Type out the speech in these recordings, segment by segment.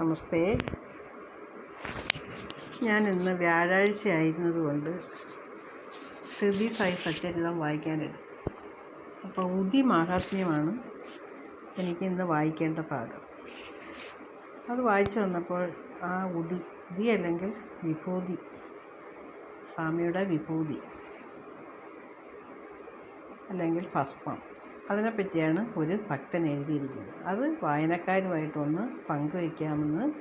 നമസ്തേ. ഞാൻ ഇന്ന് വ്യാഴാഴ്ച ആയിരുന്നതുകൊണ്ട് ശ്രുതി സായി സച്ചരിതം വായിക്കാനെടുത്തു അപ്പോൾ ഉദി മാഹാത്മ്യമാണ് എനിക്ക് ഇന്ന് വായിക്കേണ്ട ഭാഗം. അത് വായിച്ചു വന്നപ്പോൾ ആ ഉദി ഉദി അല്ലെങ്കിൽ വിഭൂതി സ്വാമിയുടെ വിഭൂതി അല്ലെങ്കിൽ ഭസ്മം അതിനെപ്പറ്റിയാണ് ഒരു ഭക്തൻ എഴുതിയിരിക്കുന്നത്. അത് വായനക്കാരുമായിട്ടൊന്ന് പങ്കുവയ്ക്കാമെന്ന്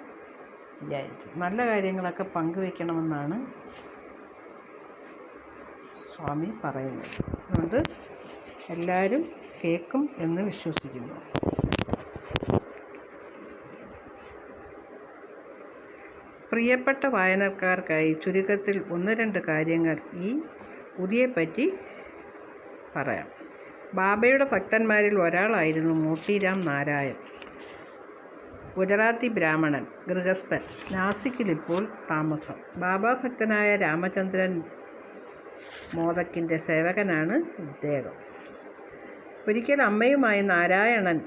വിചാരിച്ചു. നല്ല കാര്യങ്ങളൊക്കെ പങ്കുവയ്ക്കണമെന്നാണ് സ്വാമി പറയുന്നത്. അതുകൊണ്ട് എല്ലാവരും കേൾക്കും എന്ന് വിശ്വസിക്കുന്നു. പ്രിയപ്പെട്ട വായനക്കാർക്കായി ചുരുക്കത്തിൽ ഒന്ന് രണ്ട് കാര്യങ്ങൾ ഈ പുതിയെപ്പറ്റി പറയാം. ബാബയുടെ ഭക്തന്മാരിൽ ഒരാളായിരുന്നു മോട്ടിരാം നാരായൺ. ഗുജറാത്തി ബ്രാഹ്മണൻ ഗൃഹസ്ഥൻ നാസിക്കിലിപ്പോൾ താമസം. ബാബ ഭക്തനായ രാമചന്ദ്രൻ മോദക്കിന്റെ സേവകനാണ് ഇദ്ദേഹം. ഒരിക്കൽ അമ്മയുമായി നാരായണൻ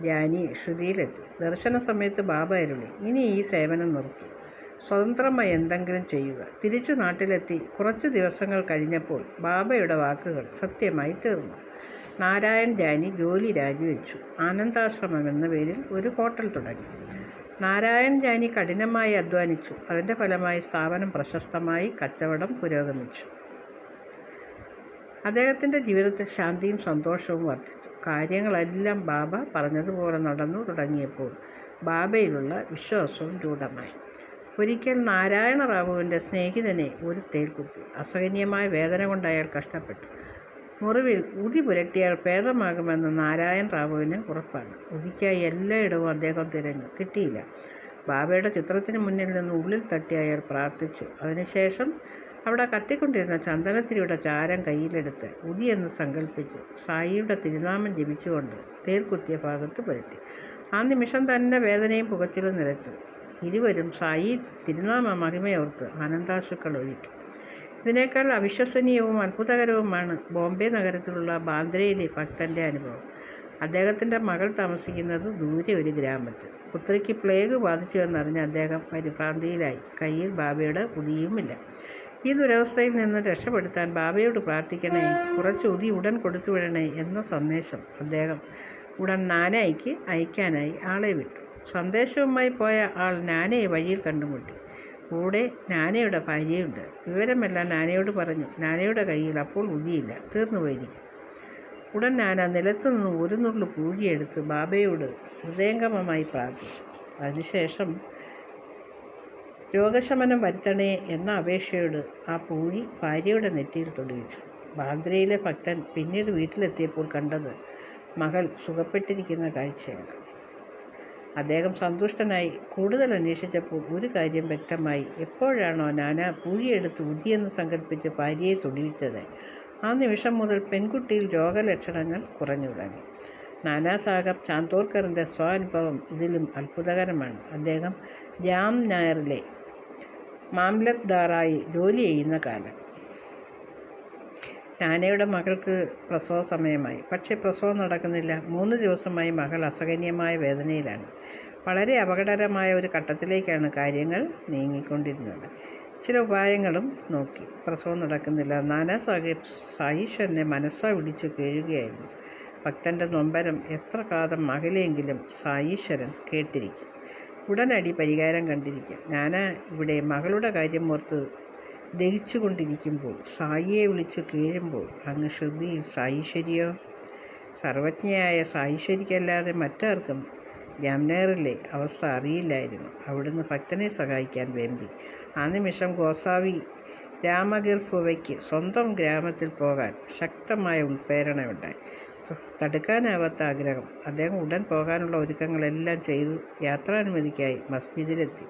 ജ്ഞാനി ശ്രുതിയിലെത്തി. ദർശന സമയത്ത് ബാബ അരുളി ഇനി ഈ സേവനം നിർത്തി. സ്വതന്ത്രമായി എന്തെങ്കിലും ചെയ്യുക. തിരിച്ചു നാട്ടിലെത്തി കുറച്ചു ദിവസങ്ങൾ കഴിഞ്ഞപ്പോൾ ബാബയുടെ വാക്കുകൾ സത്യമായി തീർന്നു. നാരായൺ ജാനി ജോലി രാജിവെച്ചു. ആനന്ദാശ്രമം എന്ന പേരിൽ ഒരു ഹോട്ടൽ തുടങ്ങി. നാരായൺ ജാനി കഠിനമായി അധ്വാനിച്ചു. അതിന്റെ ഫലമായി സ്ഥാപനം പ്രശസ്തമായി കച്ചവടം പുരോഗമിച്ചു. അദ്ദേഹത്തിന്റെ ജീവിതത്തിൽ ശാന്തിയും സന്തോഷവും വർദ്ധിച്ചു. കാര്യങ്ങളെല്ലാം ബാബ പറഞ്ഞതുപോലെ നടന്നു തുടങ്ങിയപ്പോൾ ബാബയിലുള്ള വിശ്വാസവും രൂഢമായി. ഒരിക്കൽ നാരായണ റാവുവിന്റെ സ്നേഹിതനെ ഒരു തേൽ കുത്തി. അസഹനീയമായ വേദന കൊണ്ട് അയാൾ കഷ്ടപ്പെട്ടു. മുറിവിൽ ഉതി പുരട്ടിയാൽ ഭേദമാകുമെന്ന് നാരായൺ റാവുവിന് ഉറപ്പാണ്. ഉദിക്കായി എല്ലായിടവും അദ്ദേഹം തിരഞ്ഞു. കിട്ടിയില്ല. ബാബയുടെ ചിത്രത്തിന് മുന്നിൽ നിന്ന് ഉള്ളിൽ തട്ടി അയാൾ പ്രാർത്ഥിച്ചു. അതിനുശേഷം അവിടെ കത്തിക്കൊണ്ടിരുന്ന ചന്ദനത്തിരിയുടെ ചാരം കയ്യിലെടുത്ത് ഉതി എന്ന് സങ്കല്പിച്ച് സായിയുടെ തിരുനാമം ജപിച്ചുകൊണ്ട് തേൽക്കുത്തിയ ഭാഗത്ത് പുരട്ടി. ആ നിമിഷം തന്നെ വേദനയും പുകച്ചിലും നിലച്ചു ഇരുവരും സായി തിരുനാമ മഹിമയോർത്ത് ആനന്ദാശുക്കൾ ഒഴുക്കി ഇതിനേക്കാൾ അവിശ്വസനീയവും അത്ഭുതകരവുമാണ് ബോംബെ നഗരത്തിലുള്ള ബാന്ദ്രയിലെ ഭക്തന്റെ അനുഭവം. അദ്ദേഹത്തിന്റെ മകൾ താമസിക്കുന്നത് ദൂരെ ഒരു ഗ്രാമത്തിൽ. പുത്രിക്ക് പ്ലേഗ് ബാധിച്ചുവെന്നറിഞ്ഞ് അദ്ദേഹം പരിഭ്രാന്തിയിലായി. കയ്യിൽ ബാബയുടെ ഉദിയുമില്ല. ഈ ദുരവസ്ഥയിൽ നിന്ന് രക്ഷപ്പെടുത്താൻ ബാബയോട് പ്രാർത്ഥിക്കണേ കുറച്ച് ഉതി ഉടൻ കൊടുത്തു വിടണേ എന്ന സന്ദേശം അദ്ദേഹം ഉടൻ നാനായിക്ക് അയക്കാനായി ആളെ വിട്ടു. സന്ദേശവുമായി പോയ ആൾ നാനയെ വഴിയിൽ കണ്ടുമുട്ടി. കൂടെ നാനയുടെ ഭാര്യയുണ്ട്. വിവരമെല്ലാം നാനയോട് പറഞ്ഞു. നാനയുടെ കയ്യിൽ അപ്പോൾ ഉതിയില്ല തീർന്നുപോയിരിക്കും ഉടൻ നാന നിലത്തു നിന്ന് ഒരു നുള്ളു പൂഴിയെടുത്ത് ബാബയോട് ഹൃദയംഗമമായി പ്രാർത്ഥിച്ചു. അതിനുശേഷം രോഗശമനം വരുത്തണേ എന്ന അപേക്ഷയോട് ആ പൂഴി ഭാര്യയുടെ നെറ്റിയിൽ തൊടിയിച്ചു ബാന്ദ്രയിലെ ഭക്തൻ പിന്നീട് വീട്ടിലെത്തിയപ്പോൾ കണ്ടത് മകൾ സുഖപ്പെട്ടിരിക്കുന്ന കാഴ്ചയാണ്. അദ്ദേഹം സന്തുഷ്ടനായി. കൂടുതൽ അന്വേഷിച്ചപ്പോൾ ഒരു കാര്യം വ്യക്തമായി. എപ്പോഴാണോ നാന പൂഴിയെടുത്ത് ഉതിയെന്ന് സങ്കല്പിച്ച് ഭാര്യയെ തൊടിയിച്ചത്. ആ നിമിഷം മുതൽ പെൺകുട്ടിയിൽ രോഗലക്ഷണങ്ങൾ കുറഞ്ഞു തുടങ്ങി. നാനാ സാഹബ് ചാന്തോർക്കറിന്റെ സ്വാനുഭവം ഇതിലും അത്ഭുതകരമാണ്. അദ്ദേഹം ജാം നായറിലെ മാംലത്ദാറായി ജോലി ചെയ്യുന്ന കാലം. നാനയുടെ മകൾക്ക് പ്രസവ സമയമായി. പക്ഷേ പ്രസവം നടക്കുന്നില്ല. മൂന്ന് ദിവസമായി മകൾ അസഹനീയമായ വേദനയിലാണ്. വളരെ അപകടകരമായ ഒരു ഘട്ടത്തിലേക്കാണ് കാര്യങ്ങൾ നീങ്ങിക്കൊണ്ടിരുന്നത്. ചില ഉപായങ്ങളും നോക്കി. പ്രസവം നടക്കുന്നില്ല. നാനാ സാഹിബ് സായീശ്വരനെ മനസ്സാ വിളിച്ച് കേഴുകയായിരുന്നു. ഭക്തന്റെ നൊമ്പരം എത്ര കാലം മകലെങ്കിലും സായീശ്വരൻ കേട്ടിരിക്കും. ഉടനടി പരിഹാരം കണ്ടിരിക്കും. ഞാൻ ഇവിടെ മകളുടെ കാര്യം ഓർത്ത് ദഹിച്ചു കൊണ്ടിരിക്കുമ്പോൾ സായിയെ വിളിച്ച് കീഴുമ്പോൾ അങ്ങ് ശ്രുതിയിൽ സായിശ്വരിയോ സർവജ്ഞയായ സായിശ്വരിക്കല്ലാതെ മറ്റാർക്കും ജാംനഗറിലെ അവസ്ഥ അറിയില്ലായിരുന്നു. അവിടുന്ന് ഭക്തനെ സഹായിക്കാൻ വേണ്ടി. ആ നിമിഷം ഗോസാവി രാമഗിർഫുവയ്ക്ക് സ്വന്തം ഗ്രാമത്തിൽ പോകാൻ ശക്തമായ ഉൾപ്രേരണയുണ്ടായി തടുക്കാനാവാത്ത ആഗ്രഹം. അദ്ദേഹം ഉടൻ പോകാനുള്ള ഒരുക്കങ്ങളെല്ലാം ചെയ്തു. യാത്രാനുമതിക്കായി മസ്ജിദിലെത്തി.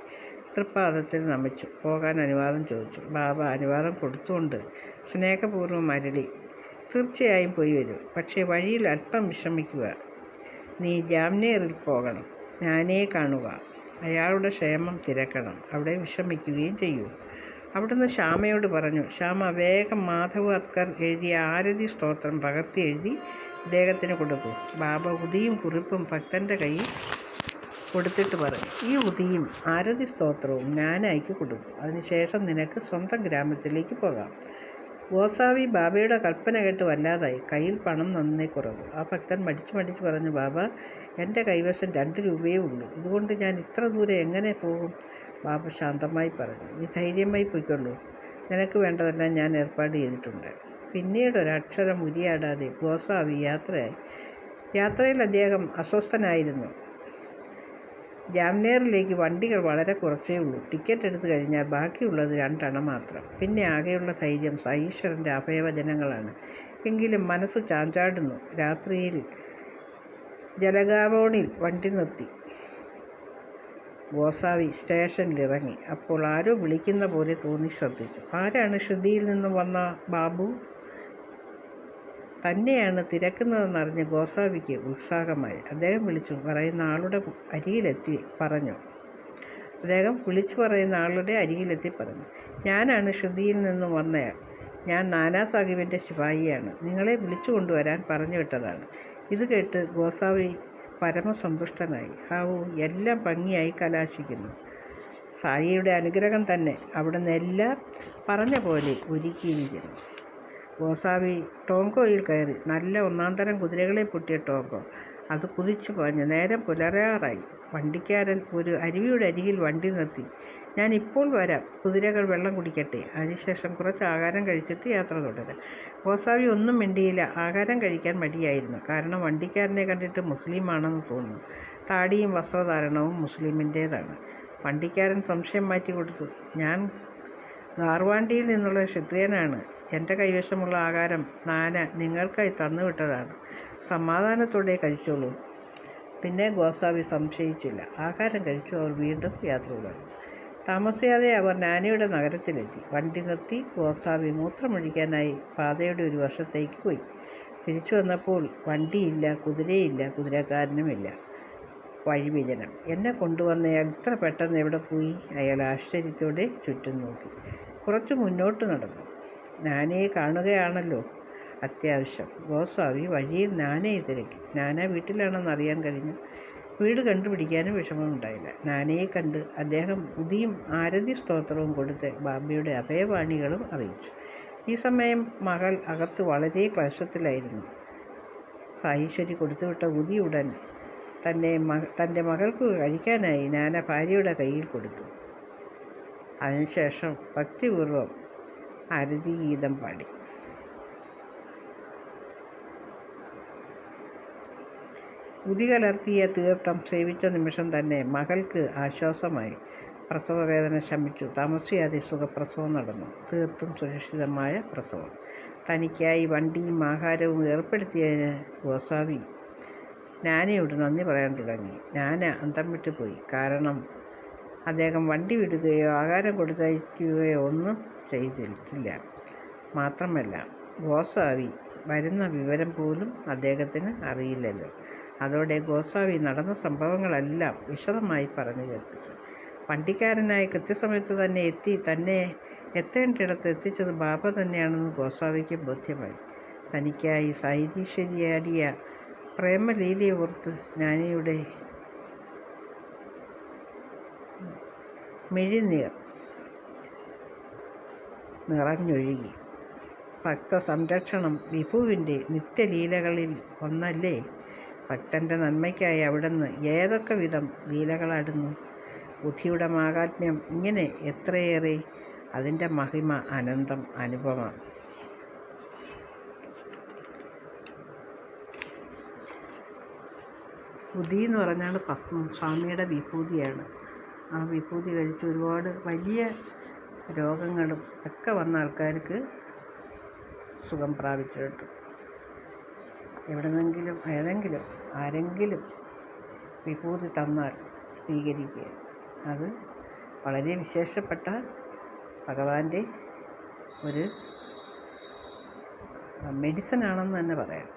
തൃപ്പാദത്തിൽ നമിച്ചു. പോകാൻ അനുവാദം ചോദിച്ചു. ബാബ അനുവാദം കൊടുത്തുകൊണ്ട് സ്നേഹപൂർവം അരളി. തീർച്ചയായും പോയി വരും. പക്ഷേ വഴിയിൽ അല്പം വിശ്രമിക്കുക നീ ജാംനേറിൽ പോകണം. ഞാനേ കാണുക. അയാളുടെ ക്ഷേമം തിരക്കണം. അവിടെ വിശ്രമിക്കുകയും ചെയ്യൂ. അവിടുന്ന് ശ്യാമയോട് പറഞ്ഞു ശ്യാമ വേഗം മാധവ് അത്കർ എഴുതിയ ആരതി സ്തോത്രം പകർത്തി എഴുതി ഇദ്ദേഹത്തിന് കൊടുത്തു ബാബ ഉദിയും കുറിപ്പും ഭക്തന്റെ കയ്യിൽ കൊടുത്തിട്ട് പറയും ഈ ഉദിയും ആരതി സ്തോത്രവും ഞാനായിക്ക് കൊടുക്കും അതിനുശേഷം നിനക്ക് സ്വന്തം ഗ്രാമത്തിലേക്ക് പോകാം. ഗോസാവി ബാബയുടെ കൽപ്പന കേട്ട് വല്ലാതായി. കയ്യിൽ പണം നന്നേ കുറവ്. ആ ഭക്തൻ മടിച്ചു മടിച്ചു പറഞ്ഞു ബാബ എന്റെ കൈവശം രണ്ട് രൂപയേ ഉള്ളൂ. ഇതുകൊണ്ട് ഞാൻ ഇത്ര ദൂരെ എങ്ങനെ പോകും? ബാബ ശാന്തമായി പറഞ്ഞു നീ ധൈര്യമായി പോയിക്കൊള്ളൂ. നിനക്ക് വേണ്ടതെല്ലാം ഞാൻ ഏർപ്പാട് ചെയ്തിട്ടുണ്ട്. പിന്നീട് ഒരക്ഷരം ഉരിയാടാതെ ഗോസാവി യാത്രയായി. യാത്രയിൽ അദ്ദേഹം അസ്വസ്ഥനായിരുന്നു. ജാംനേറിലേക്ക് വണ്ടികൾ വളരെ കുറച്ചേ ഉള്ളൂ. ടിക്കറ്റ് എടുത്തു കഴിഞ്ഞാൽ ബാക്കിയുള്ളത് രണ്ടെണ്ണം മാത്രം. പിന്നെ ആകെയുള്ള ധൈര്യം സൈശ്വരന്റെ അഭയവചനങ്ങളാണ്. എങ്കിലും മനസ്സ് ചാഞ്ചാടുന്നു. രാത്രിയിൽ ജലഗാവോണിൽ വണ്ടി നിർത്തി. ഗോസാവി സ്റ്റേഷനിലിറങ്ങി. അപ്പോൾ ആരോ വിളിക്കുന്ന പോലെ തോന്നി ശ്രദ്ധിച്ചു. ആരാണ് ശ്രുതിയിൽ നിന്നും വന്ന ബാബു? തന്നെയാണ് തിരക്കുന്നതെന്നറിഞ്ഞ് ഗോസാവിക്ക് ഉത്സാഹമായി. അദ്ദേഹം വിളിച്ചു പറയുന്ന ആളുടെ അരികിലെത്തി പറഞ്ഞു. അദ്ദേഹം വിളിച്ചു പറയുന്ന ആളുടെ അരികിലെത്തി പറഞ്ഞു. ഞാനാണ് ശ്രുതിയിൽ നിന്നും വന്നയാൾ ഞാൻ നാനാ സാഹിബിന്റെ ശിപായിയാണ്. നിങ്ങളെ വിളിച്ചു കൊണ്ടുവരാൻ പറഞ്ഞു വിട്ടതാണ്. ഇത് കേട്ട് ഗോസാവി പരമസന്തുഷ്ടനായി ഹാവു എല്ലാം ഭംഗിയായി കലാശിക്കുന്നു. സായിയുടെ അനുഗ്രഹം തന്നെ അവിടുന്ന് എല്ലാം പറഞ്ഞ പോലെ ഒരുക്കിയിരിക്കുന്നു. ഗോസാവി ടോങ്കോയിൽ കയറി. നല്ല ഒന്നാന്തരം കുതിരകളെ പൊട്ടിയ ടോങ്കോ. അത് കുതിച്ചു പാഞ്ഞു. നേരം പുലരാറായി. വണ്ടിക്കാരൻ ഒരു അരുവിയുടെ അരികിൽ വണ്ടി നിർത്തി. ഞാൻ ഇപ്പോൾ വരാം. കുതിരകൾ വെള്ളം കുടിക്കട്ടെ. അതിനുശേഷം കുറച്ച് ആഹാരം കഴിച്ചിട്ട് യാത്ര തുടരാം. ഗോസാവി ഒന്നും മിണ്ടിയില്ല. ആഹാരം കഴിക്കാൻ മടിയായിരുന്നു. കാരണം വണ്ടിക്കാരനെ കണ്ടിട്ട് മുസ്ലിമാണെന്ന് തോന്നുന്നു. താടിയും വസ്ത്രധാരണവും മുസ്ലിമിന്റേതാണ്. വണ്ടിക്കാരൻ സംശയം മാറ്റി കൊടുത്തു ഞാൻ ധാർവാണ്ടിയിൽ നിന്നുള്ള ക്ഷത്രിയനാണ്. എന്റെ കൈവശമുള്ള ആഹാരം നാന നിങ്ങൾക്കായി തന്നുവിട്ടതാണ്. സമാധാനത്തോടെ കഴിച്ചോളൂ. പിന്നെ ഗോസാവി സംശയിച്ചില്ല. ആഹാരം കഴിച്ചു അവർ വീണ്ടും യാത്ര തുടർന്നു. താമസിയാതെ അവർ നാനയുടെ നഗരത്തിലെത്തി. വണ്ടി നിർത്തി ഗോസാവി മൂത്രമൊഴിക്കാനായി പാതയുടെ ഒരു വർഷത്തേക്ക് പോയി. തിരിച്ചു വന്നപ്പോൾ വണ്ടിയില്ല കുതിരയില്ല കുതിരക്കാരനുമില്ല. വഴിവിജനം എന്നെ കൊണ്ടുവന്നയാൾ ഇത്ര പെട്ടെന്ന് എവിടെ പോയി? അയാൾ ആശ്ചര്യത്തോടെ ചുറ്റും നോക്കി. കുറച്ച് മുന്നോട്ട് നടന്നു. നാനയെ കാണുകയാണല്ലോ. അത്യാവശ്യം. ഗോസ്വാമി വഴിയിൽ നാനയെ തിരക്കി നാന വീട്ടിലാണെന്ന് അറിയാൻ കഴിഞ്ഞു. വീട് കണ്ടുപിടിക്കാനും വിഷമമുണ്ടായില്ല. നാനയെ കണ്ട് അദ്ദേഹം ഉദിയും ആരതി സ്തോത്രവും കൊടുത്ത് ബാബയുടെ അഭയവാണികളും അറിയിച്ചു. ഈ സമയം മകൾ അകത്ത് വളരെ ക്ലേശത്തിലായിരുന്നു. സായീശ്വരി കൊടുത്തുവിട്ട ഉദി ഉടൻ തന്നെ മ തന്റെ മകൾക്ക് കഴിക്കാനായി നാന ഭാര്യയുടെ കയ്യിൽ കൊടുത്തു. അതിനുശേഷം ഭക്തിപൂർവം ആരതി ഗീതം പാടി. ഉതി കലർത്തിയ തീർത്ഥം സേവിച്ച നിമിഷം തന്നെ മകൾക്ക് ആശ്വാസമായി. പ്രസവവേദന ശമിച്ചു. താമസിയാതെ സുഖപ്രസവം നടന്നു. തീർത്തും സുരക്ഷിതമായ പ്രസവം. തനിക്കായി വണ്ടിയും ആഹാരവും ഏർപ്പെടുത്തിയതിന് ഗോസാവി നാനയോട് നന്ദി പറയാൻ തുടങ്ങി. നാന അന്തം വിട്ടുപോയി. കാരണം അദ്ദേഹം വണ്ടി വിടുകയോ ആഹാരം കൊടുത്തയക്കുകയോ ഒന്നും ചെയ്തിട്ടില്ല മാത്രമല്ല ഗോസാവി വരുന്ന വിവരം പോലും അദ്ദേഹത്തിന് അറിയില്ലല്ലോ. അതോടെ ഗോസാവി നടന്ന സംഭവങ്ങളെല്ലാം വിശദമായി പറഞ്ഞു കേൾപ്പിച്ചു. വണ്ടിക്കാരനായി കൃത്യസമയത്ത് തന്നെ എത്തി തന്നെ എത്തേണ്ടിടത്ത് എത്തിച്ചത് ബാബ തന്നെയാണെന്ന് ഗോസ്വാമിക്ക് ബോധ്യമായി. തനിക്കായി സാഹിതീശ്വരിയാടിയ പ്രേമലീലയെ ഓർത്ത് ജ്ഞാനിയുടെ മിഴിനീർ നിറഞ്ഞൊഴുകി. ഭക്ത സംരക്ഷണം വിഭുവിന്റെ നിത്യലീലകളിൽ ഒന്നല്ലേ? ഭക്തന്റെ നന്മയ്ക്കായി അവിടുന്ന് ഏതൊക്കെ വിധം ലീലകളാടുന്നു? ബുദ്ധിയുടെ മാഹാത്മ്യം ഇങ്ങനെ എത്രയേറെ അതിന്റെ മഹിമ അനന്തം അനുഭവം. ബുദ്ധി എന്ന് പറഞ്ഞാൽ ഭസ്മം സ്വാമിയുടെ വിഭൂതിയാണ്. ആ വിഭൂതി കഴിച്ച് ഒരുപാട് വലിയ രോഗങ്ങളും ഒക്കെ വന്ന ആൾക്കാർക്ക് സുഖം പ്രാപിച്ചിട്ടുണ്ട്. എവിടെന്നെങ്കിലും ഏതെങ്കിലും ആരെങ്കിലും വിഭൂതി തന്നാൽ സ്വീകരിക്കുക. അത് വളരെ വിശേഷപ്പെട്ട ഭഗവാന്റെ ഒരു മെഡിസിൻ ആണെന്ന് തന്നെ പറയാം.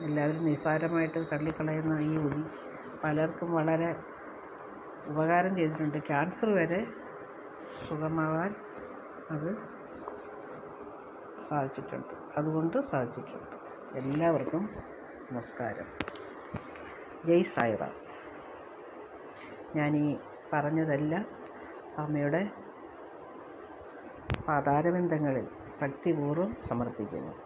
എല്ലാവരും നിസ്സാരമായിട്ട് തള്ളിക്കളയുന്ന ഈ ഉരി പലർക്കും വളരെ ഉപകാരം ചെയ്തിട്ടുണ്ട്. ക്യാൻസർ വരെ സുഖമാവാൻ അത് സാധിച്ചിട്ടുണ്ട്. അതുകൊണ്ട് സാധിച്ചിട്ടുണ്ട്. എല്ലാവർക്കും നമസ്കാരം. ജയ് സായിറാം. ഞാനീ പറഞ്ഞതെല്ലാം സ്വാമിയുടെ പാതാരബന്ധങ്ങളിൽ ഭക്തിപൂർവം സമർപ്പിക്കുന്നു.